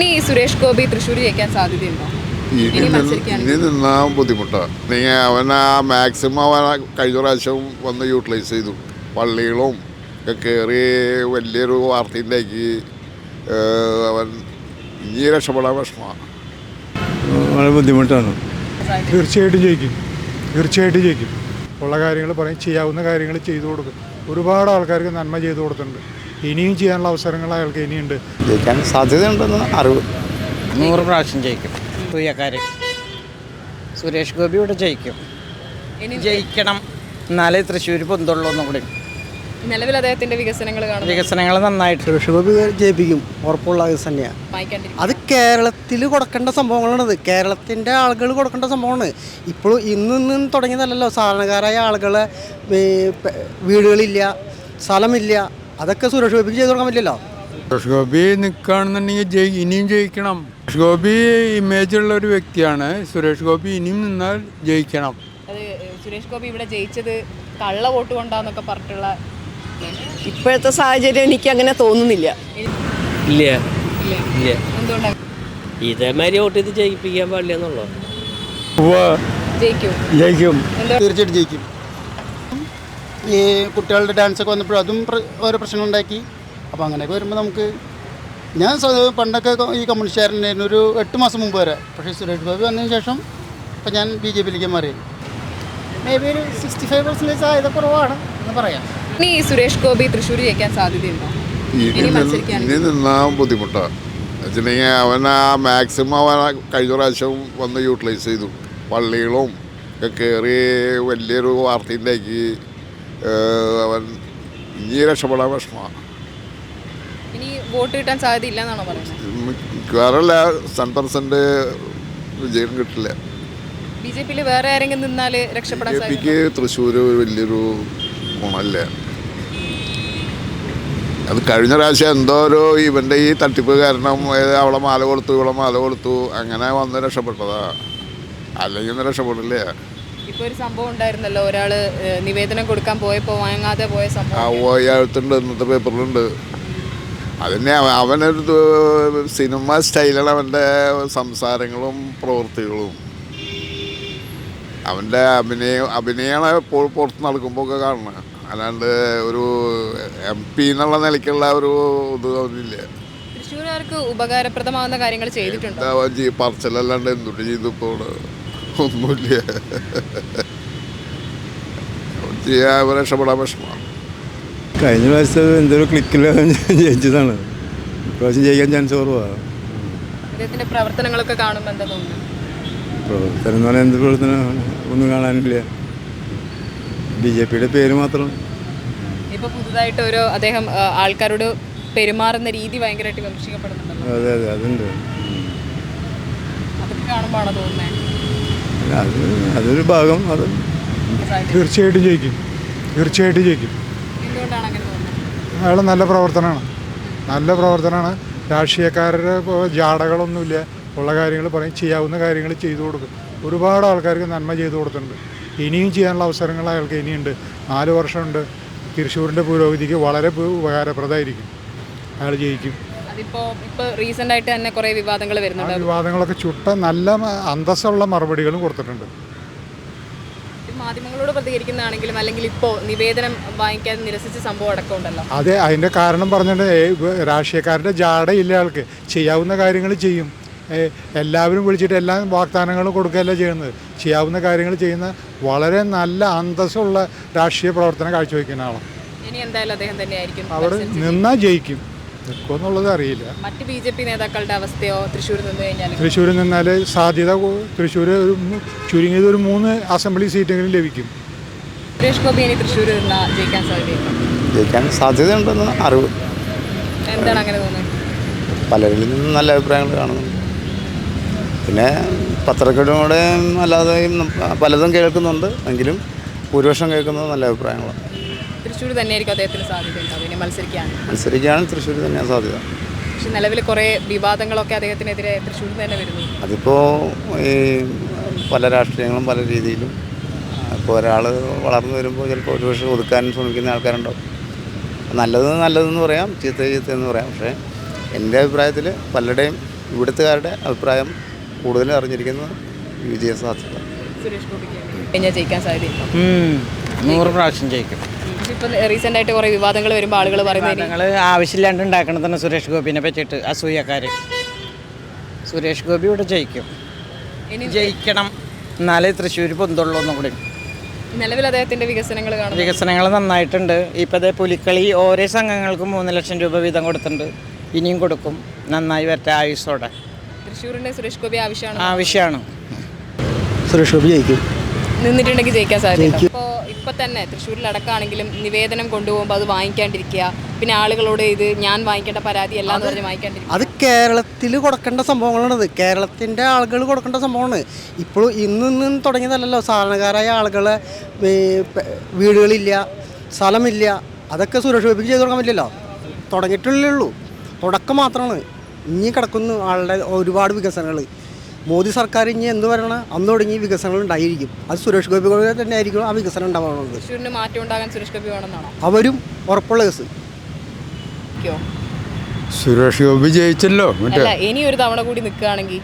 ഇനി സുരേഷ് ഗോപി തൃശ്ശൂർ ജയിക്കാൻ സാധ്യതയുണ്ടോ? ഇനി ഇനി നിന്ന് മത്സരിക്കുകയാണെങ്കിൽ? ഇനി നിന്നാ ബുദ്ധിമുട്ടാണ് നീ അവൻ ആ മാക്സിമം അവൻ കഴിഞ്ഞ പ്രാവശ്യം വന്ന് യൂട്ടിലൈസ് ചെയ്തു. പള്ളികളും ഒക്കെ കയറി വലിയൊരു വാർത്തയിലേക്ക് അവൻ ഇനി രക്ഷപ്പെടാൻ വിഷമമാണ് വളരെ ബുദ്ധിമുട്ടാണ്. തീർച്ചയായിട്ടും ജയിക്കും. തീർച്ചയായിട്ടും ജയിക്കും. ഉള്ള കാര്യങ്ങൾ പറയും ചെയ്യാവുന്ന കാര്യങ്ങൾ ചെയ്തു കൊടുക്കും. ഒരുപാട് ആൾക്കാർക്ക് നന്മ ചെയ്തു കൊടുത്തിട്ടുണ്ട്. ഇനിയും ചെയ്യാനുള്ള അവസരങ്ങൾ അയാൾക്ക് ഇനിയുണ്ട്. ജയിക്കാൻ സാധ്യതയുണ്ടെന്ന് അറിവ്. നൂറ് പ്രാവശ്യം ജയിക്കും. തൂയക്കാരൻ സുരേഷ് ഗോപി ഇവിടെ ജയിക്കും. ഇനി ജയിക്കണം. എന്നാലേ തൃശ്ശൂർ പൊന്തുള്ളൂ ഒന്നും കൂടി നിലവിൽ അദ്ദേഹത്തിന്റെ വികസനങ്ങൾ കാണും വികസനങ്ങൾ നന്നായിട്ട്. സുരേഷ് ഗോപി ജയിപ്പിക്കും. ഉറപ്പുള്ള കേസ് തന്നെയാണ് അത് കേരളത്തിൽ കൊടുക്കേണ്ട സംഭവങ്ങളാണത്. കേരളത്തിന്റെ ആളുകൾ കൊടുക്കേണ്ട സംഭവമാണ്. ഇപ്പോഴും ഇന്ന് നിന്ന് തുടങ്ങിയതല്ലല്ലോ. സാധാരണക്കാരായ ആളുകളെ വീടുകളില്ല സ്ഥലമില്ല. അതൊക്കെ സുരേഷ് ഗോപിക്ക് ചെയ്തു കൊടുക്കാൻ പറ്റില്ലല്ലോ? സുരേഷ് ഗോപി നിൽക്കുകയാണെന്നുണ്ടെങ്കിൽ ജയി ഇനിയും ജയിക്കണം. സുരേഷ് ഗോപി ഇമേജ് ഉള്ള ഒരു വ്യക്തിയാണ്. സുരേഷ് ഗോപി ഇനിയും നിന്നാൽ ജയിക്കണം. അത് സുരേഷ് ഗോപി ഇവിടെ ജയിച്ചത് കള്ള വോട്ട് കൊണ്ടാന്നൊക്കെ പറഞ്ഞിട്ടുള്ള ഇപ്പോഴത്തെ സാഹചര്യം എനിക്ക് അങ്ങനെ തോന്നുന്നില്ല. ഇല്ല. ഇല്ലേ? എന്തുകൊണ്ടാണ് ഇതേമാതിരി വോട്ട് ചെയ്ത് ജയിപ്പിക്കാൻ പാടില്ല എന്നുള്ളത് ജയിക്കൂ. ജയിക്കും. തീർച്ചയായിട്ടും ജയിക്കും. ഈ കുട്ടികളുടെ ഡാൻസൊക്കെ വന്നപ്പോഴും അതും ഓരോ പ്രശ്നം ഉണ്ടാക്കി അപ്പോൾ അങ്ങനെയൊക്കെ വരുമ്പോൾ നമുക്ക് ഞാൻ പണ്ടൊക്കെ ഈ കമ്മ്യൂണിസ്റ്റുകാരനായിരുന്നു ഒരു എട്ട് മാസം മുമ്പ് വരെ. പക്ഷേ സുരേഷ് ബാബു വന്നതിന് ശേഷം ഇപ്പം ഞാൻ ബി ജെ പിയിലേക്ക് മാറി. മേ ബി ഒരു സിക്സ്റ്റി ഫൈവ് പെർസെന്റേജ് സാധ്യത കുറവാണ് എന്ന് പറയാം. ഇനി സുരേഷ് ഗോപി തൃശ്ശൂർ ജയിക്കാൻ സാധ്യതയുണ്ടോ? ഇനി നിന്നാ ബുദ്ധിമുട്ടാണ് വെച്ചിട്ടുണ്ടെങ്കിൽ അവൻ ആ മാക്സിമം അവൻ ആ കഴിഞ്ഞ പ്രാവശ്യം വന്ന് യൂട്ടിലൈസ് ചെയ്തു. പള്ളികളും ഒക്കെ കയറി വലിയൊരു വാർത്തയിലേക്ക് അവൻ ഇനി രക്ഷപ്പെടാൻ വിഷമമാണ്. ഇനി വോട്ട് കിട്ടാൻ സാധ്യത ഇല്ല എന്നാണോ പറയുന്നത് മിക്കവാറല്ല സെവൻ പെർസെന്റ് വിജയം കിട്ടില്ല. ബി ജെ പിയിൽ വേറെ ആരെങ്കിലും നിന്നാൽ രക്ഷപ്പെടാൻ ബി ജെ പിക്ക് തൃശ്ശൂർ വലിയൊരു ഗുണമല്ലേ? അത് കഴിഞ്ഞ പ്രാവശ്യം എന്തോ ഒരു ഇവന്റെ ഈ തട്ടിപ്പ് കാരണം അവളെ മാല കൊടുത്തു ഇവളെ മാല കൊടുത്തു അങ്ങനെ വന്ന് രക്ഷപ്പെട്ടതാ. അല്ലെങ്കിൽ ഒന്നും രക്ഷപ്പെടില്ല. ഇപ്പൊ ഒരു സംഭവം ഉണ്ടായിരുന്നല്ലോ ഒരാൾ നിവേദനം കൊടുക്കാൻ പോയപ്പോ വാങ്ങാതെ പോയ സംഭവം. പോയി എഴുത്തുണ്ട് ഇന്നത്തെ പേപ്പറിലുണ്ട്. അതിനെ അവ- അവനൊരു സിനിമ സ്റ്റൈലാണ് അവന്റെ സംസാരങ്ങളും പ്രവൃത്തികളും. അവന്റെ അഭിനയം അഭിനയമാണ് ഇപ്പോൾ പുറത്ത് നടക്കുമ്പോഴൊക്കെ കാണുന്നത്. അല്ലാണ്ട് ഒരു എം പി എന്നുള്ള നിലയ്ക്കുള്ള ഒരു ഇത് അവനില്ല. തൃശ്ശൂരുകാർക്ക് ഉപകാരപ്രദമാകുന്ന കാര്യങ്ങൾ ചെയ്തിട്ടുണ്ട്? പറച്ചിലല്ലാണ്ട് എന്തുണ്ട് ചെയ്തു ഇപ്പോൾ ഒന്നുമില്ല ചെയ്യാൻ രക്ഷപ്പെടാൻ വിഷമമാണ് കഴിഞ്ഞ പ്രാവശ്യം എന്തൊരു ക്ലിക്കിൽ ജയിച്ചതാണ്. ഇപ്രാവശ്യം ജയിക്കാൻ ചാൻസ് കുറവാണ് പ്രവർത്തനങ്ങളൊക്കെ കാണുമ്പോൾ എന്താ തോന്നുന്നു പ്രവർത്തനം എന്ന് പറഞ്ഞാൽ എന്ത് പ്രവർത്തനം ഒന്നും കാണാനില്ല. ബി ജെ പിയുടെ പേര് മാത്രം. ഇപ്പൊ പുതുതായിട്ട് ഒരു അദ്ദേഹം ആൾക്കാരോട് പെരുമാറുന്ന രീതി ഭയങ്കരമായിട്ട് വിമർശിക്കപ്പെടുന്നുണ്ടല്ലോ. അതെ അതെ അതുണ്ട്. അതൊക്കെ കാണുമ്പോഴാണോ തോന്നുന്നത് അത് അതൊരു ഭാഗം അത് തീർച്ചയായിട്ടും ജയിക്കും. തീർച്ചയായിട്ടും ജയിക്കും. അയാൾ നല്ല പ്രവർത്തനമാണ്. നല്ല പ്രവർത്തനമാണ്. രാഷ്ട്രീയക്കാരുടെ ജാടകളൊന്നുമില്ല. ഉള്ള കാര്യങ്ങൾ പറയും ചെയ്യാവുന്ന കാര്യങ്ങൾ ചെയ്തു കൊടുക്കും. ഒരുപാട് ആൾക്കാർക്ക് നന്മ ചെയ്തു കൊടുത്തിട്ടുണ്ട്. ഇനിയും ചെയ്യാനുള്ള അവസരങ്ങൾ അയാൾക്ക് ഇനിയുണ്ട്. നാല് വർഷമുണ്ട്. തൃശ്ശൂരിന്റെ പുരോഗതിക്ക് വളരെ ഉപ- ഉപകാരപ്രദമായിരിക്കും. അയാൾ ജയിക്കും. അതിപ്പോ ഇപ്പൊ റീസെന്റ് ആയിട്ട് തന്നെ കുറെ വിവാദങ്ങൾ ആ വരുന്നുണ്ട്. വിവാദങ്ങളൊക്കെ ചുട്ട നല്ല മ- അന്തസ്സുള്ള മറുപടികളും കൊടുത്തിട്ടുണ്ട്. ഇത് മാധ്യമങ്ങളോട് പ്രതികരിക്കുന്നതാണെങ്കിലും അല്ലെങ്കിൽ ഇപ്പോ നിവേദനം വാങ്ങിക്കാതെ നിരസിച്ച സംഭവം അടക്കം ഉണ്ടല്ലോ. അതെ അതിന്റെ കാരണം പറഞ്ഞിട്ട് ഏ, ഇവ രാഷ്ട്രീയക്കാരുടെ ജാടയില്ല ആൾക്ക്. ചെയ്യാവുന്ന കാര്യങ്ങൾ ചെയ്യും. ഏ, എല്ലാവരും വിളിച്ചിട്ട് എല്ലാ വാഗ്ദാനങ്ങളും കൊടുക്കുകയല്ല ചെയ്യുന്നത്. ചെയ്യാവുന്ന കാര്യങ്ങൾ ചെയ്യുന്ന വളരെ നല്ല അന്തസ്സുള്ള രാഷ്ട്രീയ പ്രവർത്തനം കാഴ്ചവെക്കുന്ന ആളാണ് ഇനി എന്തായാലും അദ്ദേഹം തന്നെയായിരിക്കും. അവിടെ നിന്നാ നിന്നാൽ ജയിക്കും. നിൽക്കുമെന്നുള്ളത് അറിയില്ല. മറ്റ് ബി ജെ പി നേതാക്കളുടെ അവസ്ഥയോ തൃശ്ശൂർ നിന്ന് കഴിഞ്ഞാൽ? തൃശ്ശൂരിൽ നിന്നാൽ സാധ്യത തൃശ്ശൂർ ഒരു മൂ- ചുരുങ്ങിയത് ഒരു മൂന്ന് അസംബ്ലി സീറ്റെങ്കിലും ലഭിക്കും. സുരേഷ് ഗോപി ഇനി തൃശ്ശൂർ നിന്ന് ജയിക്കാൻ സാധ്യതയുണ്ടോ? ജയിക്കാൻ സാധ്യതയുണ്ടെന്ന് അറിവ്. എന്താണ് അങ്ങനെ തോന്നുന്നത്? പലരിൽ നിന്നും നല്ല അഭിപ്രായങ്ങൾ കാണുന്നു. പിന്നെ പത്രക്കാരുടെ അല്ലാതെയും പലതും കേൾക്കുന്നുണ്ട്. എങ്കിലും ഭൂരിപക്ഷം കേൾക്കുന്നത് നല്ല അഭിപ്രായങ്ങളാണ്. തൃശ്ശൂർ തന്നെയായിരിക്കും അദ്ദേഹത്തിന് സാധ്യത ഉണ്ടാവും ഇനി മത്സരിക്കാൻ. മത്സരിക്കുകയാണെങ്കിൽ തൃശ്ശൂർ തന്നെയാണ് സാധ്യത. പക്ഷെ നിലവിൽ കുറേ വിവാദങ്ങളൊക്കെ അദ്ദേഹത്തിനെതിരെ തൃശ്ശൂർ തന്നെ വരുന്നു. അതിപ്പോൾ ഈ പല രാഷ്ട്രീയങ്ങളും പല രീതിയിലും ഇപ്പോൾ ഒരാൾ വളർന്നു വരുമ്പോൾ ചിലപ്പോൾ ഒരു ഒതുക്കാനും ഒതുക്കാൻ ശ്രമിക്കുന്ന ആൾക്കാരുണ്ടാവും നല്ലത് നല്ലതെന്ന് പറയാം ചീത്ത ചീത്ത എന്ന് പറയാം. പക്ഷേ എന്റെ അഭിപ്രായത്തിൽ പലരുടെയും ഇവിടുത്തുകാരുടെ അഭിപ്രായം കൂടുതലും അറിഞ്ഞിരിക്കുന്നത് വിജയ സാധ്യത ജയിക്കാൻ സാധ്യതയുണ്ടോ? നൂറ് പ്രാവശ്യം ജയിക്കും. ഇപ്പം റീസെന്റ് ആയിട്ട് കുറെ വിവാദങ്ങൾ വരുമ്പോൾ ആളുകൾ പറയുന്നത് ഞങ്ങൾ ആവശ്യമില്ലാണ്ട് ഉണ്ടാക്കണം തന്നെ സുരേഷ് ഗോപിനെ പറ്റിയിട്ട് അസൂയക്കാർ സുരേഷ് ഗോപി ഇവിടെ ജയിക്കും. ഇനി ജയിക്കണം. എന്നാലേ തൃശ്ശൂർ പൊന്തുള്ളൂ ഒന്നും കൂടി. നിലവിൽ അദ്ദേഹത്തിന്റെ വികസനങ്ങൾ കാണുന്നു വികസനങ്ങൾ നന്നായിട്ടുണ്ട്. ഇപ്പോഴത്തെ പുലിക്കളി ഓരോ സംഘങ്ങൾക്കും മൂന്ന് ലക്ഷം രൂപ വീതം കൊടുത്തിട്ടുണ്ട്. ഇനിയും കൊടുക്കും. നന്നായി വരട്ടെ ആയുസോടെ. തൃശ്ശൂരിന്റെ സുരേഷ് ഗോപി ആവശ്യമാണ്? ആവശ്യമാണ്. സുരേഷ് ഗോപി ജയിക്കും. നിന്നിട്ടുണ്ടെങ്കിൽ ജയിക്കാൻ സാധിക്കും അപ്പോൾ ഇപ്പൊ തന്നെ തൃശ്ശൂരിൽ അടക്കാണെങ്കിലും നിവേദനം കൊണ്ടുപോകുമ്പോൾ അത് വാങ്ങിക്കാണ്ടിരിക്കുക. പിന്നെ ആളുകളോട് ഇത് ഞാൻ വാങ്ങിക്കേണ്ട പരാതി എല്ലാം പറഞ്ഞ് വാങ്ങിക്കാണ്ടിരിക്കുക. അത് കേരളത്തിൽ കൊടുക്കേണ്ട സംഭവങ്ങളാണത്. കേരളത്തിന്റെ ആളുകൾ കൊടുക്കേണ്ട സംഭവമാണ്. ഇപ്പോഴും ഇന്ന് നിന്ന് തുടങ്ങിയതല്ലല്ലോ. സാധാരണക്കാരായ ആളുകളെ വീടുകളില്ല സ്ഥലമില്ല. അതൊക്കെ സുരക്ഷ ഗോപിക്ക് ചെയ്ത് കൊടുക്കാൻ പറ്റില്ലല്ലോ. തുടങ്ങിയിട്ടല്ലേ ഉള്ളൂ. തുടക്കം മാത്രമാണ്. ഇനി കിടക്കുന്നു ആളുടെ ഒരുപാട് വികസനങ്ങൾ. മോദി സർക്കാർ ഇനി എന്ത് പറയണ അന്ന് തുടങ്ങി വികസനങ്ങൾ ഉണ്ടായിരിക്കും. അത് സുരേഷ് ഗോപി തന്നെ ആയിരിക്കും ആ വികസനം മാറ്റം ഉണ്ടാകാൻ സുരേഷ് ഗോപി വേണമെന്നാണോ? അവരും ഉറപ്പുള്ള കേസ്? സുരേഷ് ഗോപി ജയിച്ചല്ലോ അല്ല ഇനി ഒരു തവണ കൂടി നിൽക്കുകയാണെങ്കിൽ?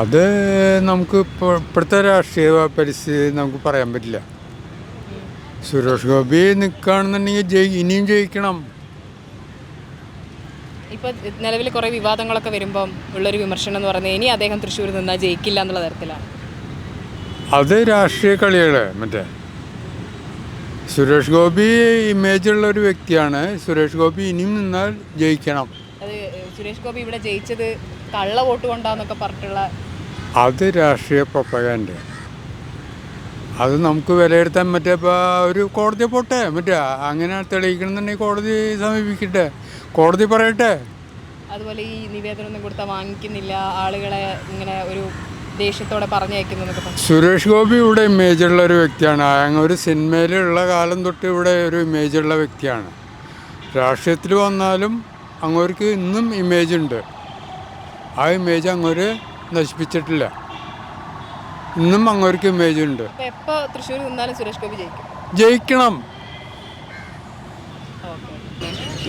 അത് നമുക്ക് ഇപ്പോൾ ഇപ്പോഴത്തെ രാഷ്ട്രീയ പരിസ്ഥിതി നമുക്ക് പറയാൻ പറ്റില്ല. സുരേഷ് ഗോപി നിൽക്കുകയാണെന്നുണ്ടെങ്കിൽ ജയി ഇനിയും ജയിക്കണം. ഇപ്പൊ നിലവിൽ കുറേ വിവാദങ്ങളൊക്കെ വരുമ്പം ഉള്ളൊരു വിമർശനം എന്ന് പറയുന്നത് ഇനി അദ്ദേഹം തൃശ്ശൂർ നിന്നാൽ ജയിക്കില്ല എന്നുള്ള തരത്തിലാണ്. അത് രാഷ്ട്രീയ കളികൾ മറ്റേ സുരേഷ് ഗോപി ഇമേജ് ഉള്ള ഒരു വ്യക്തിയാണ്. സുരേഷ് ഗോപി ഇനിയും നിന്നാൽ ജയിക്കണം. അത് സുരേഷ് ഗോപി ഇവിടെ ജയിച്ചത് കള്ള വോട്ട് കൊണ്ടാന്നൊക്കെ പറഞ്ഞിട്ടുള്ള അത് രാഷ്ട്രീയ പ്രൊപ്പകന്റെ അത് നമുക്ക് വിലയിരുത്താൻ മറ്റേ ഇപ്പോൾ ഒരു കോടതി പോട്ടെ മറ്റേ അങ്ങനെ തെളിയിക്കണമെന്നുണ്ടെങ്കിൽ കോടതി സമീപിക്കട്ടെ. കോടതി പറയട്ടെ. അതുപോലെ ഈ നിവേദനം ഒന്നും കൊടുത്താൽ വാങ്ങിക്കുന്നില്ല ആളുകളെ ഇങ്ങനെ ഒരു ദേഷ്യത്തോടെ പറഞ്ഞയക്കുന്നു സുരേഷ് ഗോപി ഇവിടെ ഇമേജുള്ള ഒരു വ്യക്തിയാണ്. അങ്ങ് ഒരു സിനിമയിലുള്ള കാലം തൊട്ട് ഇവിടെ ഒരു ഇമേജുള്ള വ്യക്തിയാണ്. രാഷ്ട്രീയത്തിൽ വന്നാലും അങ്ങോർക്ക് ഇന്നും ഇമേജ് ഉണ്ട്. ആ ഇമേജ് അങ്ങോര് നശിപ്പിച്ചിട്ടില്ല. ഇന്നും അങ്ങോർക്ക് ഇമേജ് ഉണ്ട്. തൃശ്ശൂർ സുരേഷ് ഗോപി ജയിക്കും? ജയിക്കണം.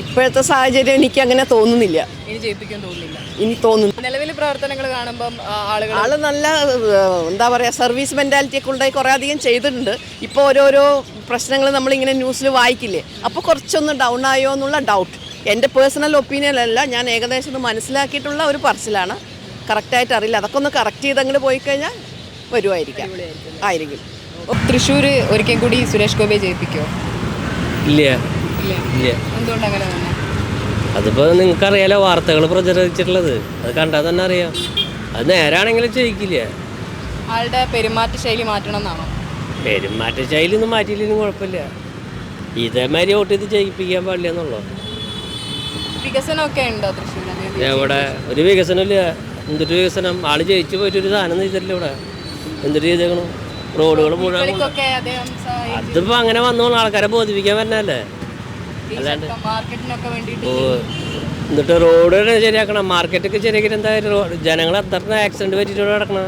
ഇപ്പോഴത്തെ സാഹചര്യം എനിക്ക് അങ്ങനെ തോന്നുന്നില്ല. ഇനി ജയിപ്പിക്കാൻ തോന്നുന്നില്ല. ഇനി തോന്നുന്നു. നിലവിൽ പ്രവർത്തനങ്ങൾ കാണുമ്പോൾ ആളുകൾ ആൾ നല്ല എന്താ പറയാ സർവീസ് മെന്റാലിറ്റിയൊക്കെ ഉണ്ടായി കുറേ അധികം ചെയ്തിട്ടുണ്ട്. ഇപ്പോൾ ഓരോരോ പ്രശ്നങ്ങൾ നമ്മൾ ഇങ്ങനെ ന്യൂസിൽ വായിക്കില്ലേ? അപ്പോൾ കുറച്ചൊന്ന് ഡൗൺ ആയോ എന്നുള്ള ഡൗട്ട് എന്റെ പേഴ്സണൽ ഒപ്പീനിയൻ അല്ല ഞാൻ ഏകദേശം ഒന്ന് മനസ്സിലാക്കിയിട്ടുള്ള ഒരു പറച്ചിലാണ്. കറക്റ്റായിട്ട് അറിയില്ല. അതൊക്കെ ഒന്ന് കറക്റ്റ് ചെയ്ത് അങ്ങോട്ട് പോയി കഴിഞ്ഞാൽ വരുമായിരിക്കാം ആയിരിക്കും. തൃശ്ശൂർ ഒരിക്കൽ കൂടി സുരേഷ് ഗോപിയെ ജയിപ്പിക്കുമോ ഇല്ല. ഇല്ല? തന്നെ അതിപ്പോൾ നിങ്ങൾക്കറിയാലോ വാർത്തകൾ പ്രചരിച്ചിട്ടുള്ളത്. അത് കണ്ടാൽ തന്നെ അറിയാം. അത് നേരാണെങ്കിലും ജയിക്കില്ല? ആളുടെ പെരുമാറ്റ ശൈലി മാറ്റണം എന്നാണോ പെരുമാറ്റ ശൈലിയൊന്നും മാറ്റിയില്ലെങ്കിലും കുഴപ്പമില്ല. ഇതേമാതിരി വോട്ട് ചെയ്ത് ചെയ്യിപ്പിക്കാൻ പാടില്ല എന്നുള്ളൂ വികസനമൊക്കെ ഉണ്ടോ തൃശ്ശൂർ ഇവിടെ ഒരു വികസനമില്ല. എന്തൊരു വികസനം? ആൾ ജയിച്ചു പോയിട്ട് ഒരു സാധനം ചെയ്തില്ല ഇവിടെ. എന്തൊരു ചെയ്തേക്കണു? റോഡുകൾ മുഴുവൻ അതിപ്പോ അങ്ങനെ വന്നോളൂ. ആൾക്കാരെ ബോധിപ്പിക്കാൻ ഈ അല്ലാണ്ട് എന്നിട്ട് റോഡ് ശരിയാക്കണം. മാർക്കറ്റൊക്കെ ശരിയാക്കിയിട്ട് എന്തായാലും ജനങ്ങൾ അത്ര ആക്സിഡന്റ് പറ്റിയിട്ട് കിടക്കണം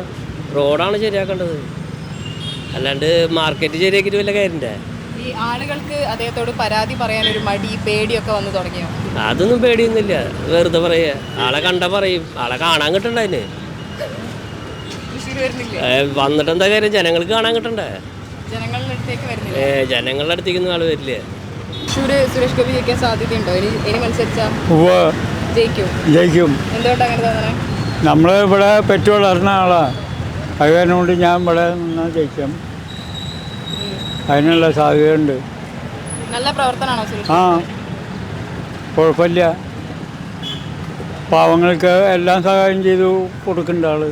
റോഡാണ് ശരിയാക്കേണ്ടത്. അല്ലാണ്ട് മാർക്കറ്റ് ശരിയാക്കിയിട്ട് വല്ല കാര്യം ഈ ആളുകൾക്ക് അദ്ദേഹത്തോട് പരാതി പറയാൻ ഒരു മടി പേടിയൊക്കെ വന്നു തുടങ്ങിയോ? അതൊന്നും പേടിയൊന്നുമില്ല. വെറുതെ പറയുക. ആളെ കണ്ട പറയും. ആളെ കാണാൻ കിട്ടണ്ട അതിന്. തൃശ്ശൂർ വരുന്നില്ലേ? ഏ, വന്നിട്ട് എന്താ കാര്യം? ജനങ്ങൾക്ക് കാണാൻ കിട്ടണ്ടേ? ജനങ്ങളുടെ അടുത്തേക്ക് ആൾ വരില്ല. തൃശ്ശൂർ സുരേഷ് ഗോപി ജയിക്കാൻ സാധ്യതയുണ്ടോ? ഇനി ഇനി മത്സരിച്ചാൽ ജയിക്കും. ജയിക്കും. എന്തുകൊണ്ടാണ് അങ്ങനെ തോന്നണേ? നമ്മൾ ഇവിടെ പെറ്റ് വളർന്ന ആളാണ് അത് കാരണം കൊണ്ട് ഞാൻ ഇവിടെ നിന്ന് ജയിക്കാം. അതിനുള്ള സാധ്യതയുണ്ട്. നല്ല പ്രവർത്തനമാണോ ആ. കുഴപ്പമില്ല. പാവങ്ങൾക്ക് എല്ലാം സഹായം ചെയ്തു കൊടുക്കേണ്ട ആൾ.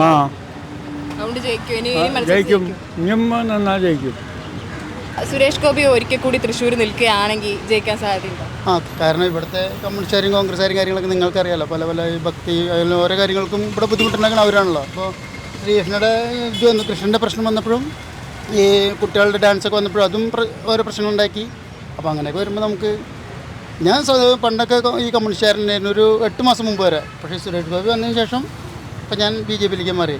ആ. ജയിക്കും. ഇനിയും നന്നാ ജയിക്കും. സുരേഷ് ഗോപി ഒരിക്കൽ കൂടി തൃശ്ശൂർ നിൽക്കുകയാണെങ്കിൽ ജയിക്കാൻ സാധ്യതയുണ്ടോ? ആ കാരണം ഇവിടുത്തെ കമ്മ്യൂണിസ്റ്റുകാരും കോൺഗ്രസ്സുകാരും കാര്യങ്ങളൊക്കെ നിങ്ങൾക്കറിയാലോ. പല പല ഭക്തി ഓരോ കാര്യങ്ങൾക്കും ഇവിടെ ബുദ്ധിമുട്ടുണ്ടാക്കുന്ന അവരാണല്ലോ. അപ്പോൾ ശ്രീകൃഷ്ണയുടെ ഇത് വന്നു കൃഷ്ണന്റെ പ്രശ്നം വന്നപ്പോഴും ഈ കുട്ടികളുടെ ഡാൻസ് ഒക്കെ വന്നപ്പോഴും അതും ഓരോ പ്രശ്നങ്ങളുണ്ടാക്കി. അപ്പോൾ അങ്ങനെയൊക്കെ വരുമ്പോൾ നമുക്ക് ഞാൻ പണ്ടൊക്കെ ഈ കമ്മ്യൂണിസ്റ്റുകാരനായിരുന്നു ഒരു എട്ട് മാസം മുമ്പ് വരെ. പക്ഷേ സുരേഷ് ഗോപി വന്നതിന് ശേഷം ഇപ്പം ഞാൻ ബി ജെ പിയിലേക്ക് മാറി.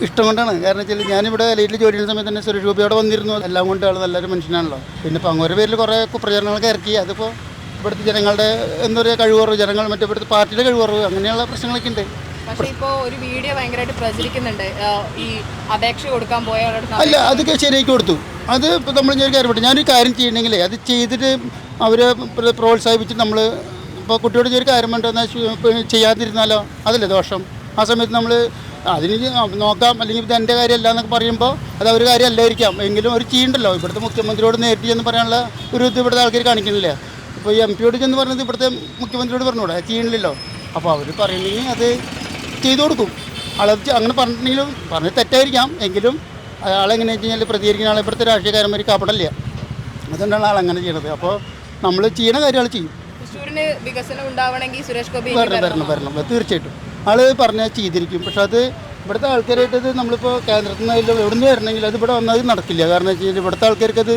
ഇഷ്ടം കൊണ്ടാണോ? കാരണം വെച്ചാൽ ഞാനിവിടെ ലൈറ്റിൽ ജോലി ചെയ്യുന്ന സമയത്ത് തന്നെ സുരേഷ് ഗോപി അവിടെ വന്നിരുന്നു. എല്ലാം കൊണ്ട് ആൾ നല്ലൊരു മനുഷ്യനാണല്ലോ. പിന്നെ ഇപ്പോൾ അങ്ങോട്ട് പേരിൽ കുറേ പ്രചരണങ്ങളൊക്കെ ഇറക്കി. അതിപ്പോൾ ഇവിടുത്തെ ജനങ്ങളുടെ എന്താ പറയുക കഴിവുറവ് ജനങ്ങൾ മറ്റേ ഇവിടുത്തെ പാർട്ടിയുടെ കഴിവുറവ് അങ്ങനെയുള്ള പ്രശ്നങ്ങളൊക്കെ ഉണ്ട്. പക്ഷേ ഇപ്പോൾ ഒരു വീഡിയോ ഭയങ്കരമായിട്ട് പ്രചരിക്കുന്നുണ്ട്. ഈ അപേക്ഷ കൊടുക്കാൻ പോയ അല്ല അതൊക്കെ ശരിയാക്കി കൊടുത്തു. അത് ഇപ്പോൾ നമ്മൾ ഞാൻ കാര്യപ്പെട്ടു ഞാനൊരു കാര്യം ചെയ്യണമെങ്കിൽ അത് ചെയ്തിട്ട് അവരെ പ്ര- പ്രോത്സാഹിപ്പിച്ച് നമ്മൾ ഇപ്പോൾ കുട്ടിയോട് ചെറിയ കാര്യം വേണ്ടെന്ന് ചെയ്യാതിരുന്നാലോ? അതല്ലേ ദോഷം. ആ സമയത്ത് നമ്മൾ അതിന് നോക്കാം. അല്ലെങ്കിൽ ഇത് എന്റെ കാര്യമല്ല എന്നൊക്കെ പറയുമ്പോൾ അത് അവർ കാര്യമല്ലായിരിക്കാം. എങ്കിലും ഒരു ചെയ്യണ്ടല്ലോ ഇവിടുത്തെ മുഖ്യമന്ത്രിയോട് നേരിട്ട് ചെന്ന് പറയാനുള്ള ഒരു ഇത് ഇവിടുത്തെ ആൾക്കാർ കാണിക്കുന്നില്ല? ഇപ്പോൾ ഈ എം പിയോട് ചെന്ന് പറഞ്ഞത് ഇവിടുത്തെ മുഖ്യമന്ത്രിയോട് പറഞ്ഞൂടെ? ചെയ്യണില്ലല്ലോ അപ്പോൾ അവർ പറയുന്നെങ്കിൽ അത് ചെയ്തു കൊടുക്കും. ആളത് അങ്ങനെ പറഞ്ഞിട്ടുണ്ടെങ്കിലും പറഞ്ഞത് തെറ്റായിരിക്കാം. എങ്കിലും ആളെങ്ങനെ വെച്ച് കഴിഞ്ഞാൽ പ്രതികരിക്കുന്ന ആളെ ഇവിടുത്തെ രാഷ്ട്രീയക്കാരന്മാർ കാപ്പടല്ല? അതുകൊണ്ടാണ് ആളങ്ങനെ ചെയ്യണത്. അപ്പോൾ നമ്മൾ ചെയ്യണ കാര്യങ്ങൾ ചെയ്യും. തൃശ്ശൂരിന് വികസനം ഉണ്ടാവണമെങ്കിൽ സുരേഷ് ഗോപി ഇനി വരണം വരണം വരണം. വരണം തീർച്ചയായിട്ടും. ആൾ പറഞ്ഞാൽ ചെയ്തിരിക്കും. പക്ഷെ അത് ഇവിടുത്തെ ആൾക്കാരായിട്ട് ഇത് നമ്മളിപ്പോൾ കേന്ദ്രത്തിൽ നിന്നായാലും എവിടെ നിന്ന് വരണമെങ്കിൽ അത് ഇവിടെ വന്നാൽ നടക്കില്ല. കാരണം വെച്ച് കഴിഞ്ഞാൽ ഇവിടുത്തെ ആൾക്കാർക്ക് അത്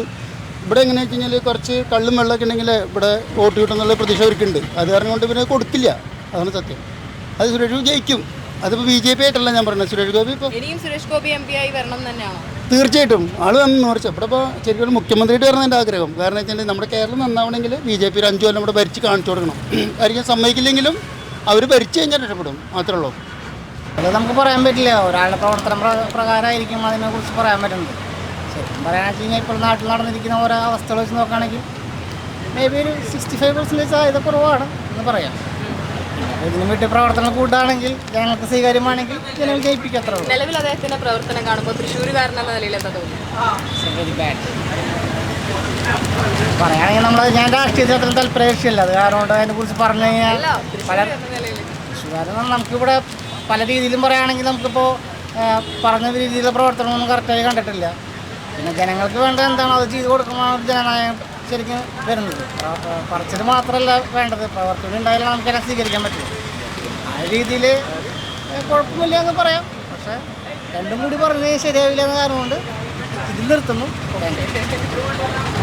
ഇവിടെ എങ്ങനെ വെച്ച് കഴിഞ്ഞാൽ കുറച്ച് കള്ളും വെള്ളമൊക്കെ ഉണ്ടെങ്കിൽ ഇവിടെ വോട്ട് കിട്ടുന്നുള്ള പ്രതീക്ഷ അവർക്കുണ്ട്. അത് കാരണം കൊണ്ട് പിന്നെ കൊടുക്കില്ല അതാണ് സത്യം. അത് സുരേഷ് ഗോപി ജയിക്കും. അതിപ്പോൾ ബി ജെ പി ആയിട്ടല്ല ഞാൻ പറഞ്ഞത്. സുരേഷ് ഗോപി ഇപ്പോൾ സുരേഷ് ഗോപി എം പി ആയി വരണം തന്നെയാണ്? തന്നെയാണോ തീർച്ചയായിട്ടും. ആൾ വന്ന് മറിച്ച് ഇവിടെ ഇപ്പോൾ ശരിക്കും മുഖ്യമന്ത്രിയായിട്ട് വരണം എന്റെ ആഗ്രഹം. കാരണം വെച്ചാൽ നമ്മുടെ കേരളം നന്നാവണമെങ്കിൽ ബി ജെ പി ഒരു അഞ്ചു കൊല്ലം ഇവിടെ ഭരിച്ച് കാണിച്ചു കൊടുക്കണം. ആയിരിക്കും സമ്മതിക്കില്ലെങ്കിലും അവർ ഭരിച്ചു കഴിഞ്ഞാൽ രക്ഷപ്പെടും. മാത്രമേ ഉള്ളൂ. അത് നമുക്ക് പറയാൻ പറ്റില്ല. ഒരാളുടെ പ്രവർത്തന പ്ര- പ്രകാരമായിരിക്കും അതിനെക്കുറിച്ച് പറയാൻ പറ്റുന്നത്. ശരിക്കും പറയാൻ വെച്ച് കഴിഞ്ഞാൽ ഇപ്പോൾ നാട്ടിൽ നടന്നിരിക്കുന്ന ഓരോ അവസ്ഥകൾ വെച്ച് നോക്കുകയാണെങ്കിൽ മേ ബി ഒരു സിക്സ്റ്റി ഫൈവ് പെർസെന്റേജ് സാധ്യത കുറവാണ് എന്ന് പറയാം. ഇതിനും വേണ്ടി പ്രവർത്തനം കൂട്ടാണെങ്കിൽ ജനങ്ങൾക്ക് സ്വീകാര്യമാണെങ്കിൽ ജനങ്ങൾ ജയിപ്പിക്കത്ര നിലവിൽ അദ്ദേഹത്തിന്റെ പ്രവർത്തനം കാണുമ്പോൾ തൃശ്ശൂരുകാരനെന്ന നിലയിൽ എന്താ തോന്നുന്നു പറയുകയാണെങ്കിൽ നമ്മൾ ഞാൻ രാഷ്ട്രീയത്തിൽ അത്ര താല്പര്യമില്ല അത് കാരണം കൊണ്ട് അതിനെക്കുറിച്ച് പറഞ്ഞു കഴിഞ്ഞാൽ പല കാരണം നമുക്കിവിടെ പല രീതിയിലും പറയുകയാണെങ്കിൽ നമുക്കിപ്പോൾ പറഞ്ഞ രീതിയിലുള്ള പ്രവർത്തനമൊന്നും കറക്റ്റായി കണ്ടിട്ടില്ല. പിന്നെ ജനങ്ങൾക്ക് വേണ്ട എന്താണോ? അത് ചെയ്ത് കൊടുക്കുമ്പോൾ ജനനായകം ശരിക്കും വരുന്നത്. പറച്ചിൽ മാത്രമല്ല വേണ്ടത്. പ്രവർത്തനം ഉണ്ടായാലും നമുക്കെല്ലാം സ്വീകരിക്കാൻ പറ്റും ആ രീതിയിൽ കുഴപ്പമില്ല എന്ന് പറയാം. പക്ഷേ രണ്ടും കൂടി പറഞ്ഞ് ശരിയാവില്ല എന്ന കാരണം കൊണ്ട് നിർത്തുന്നു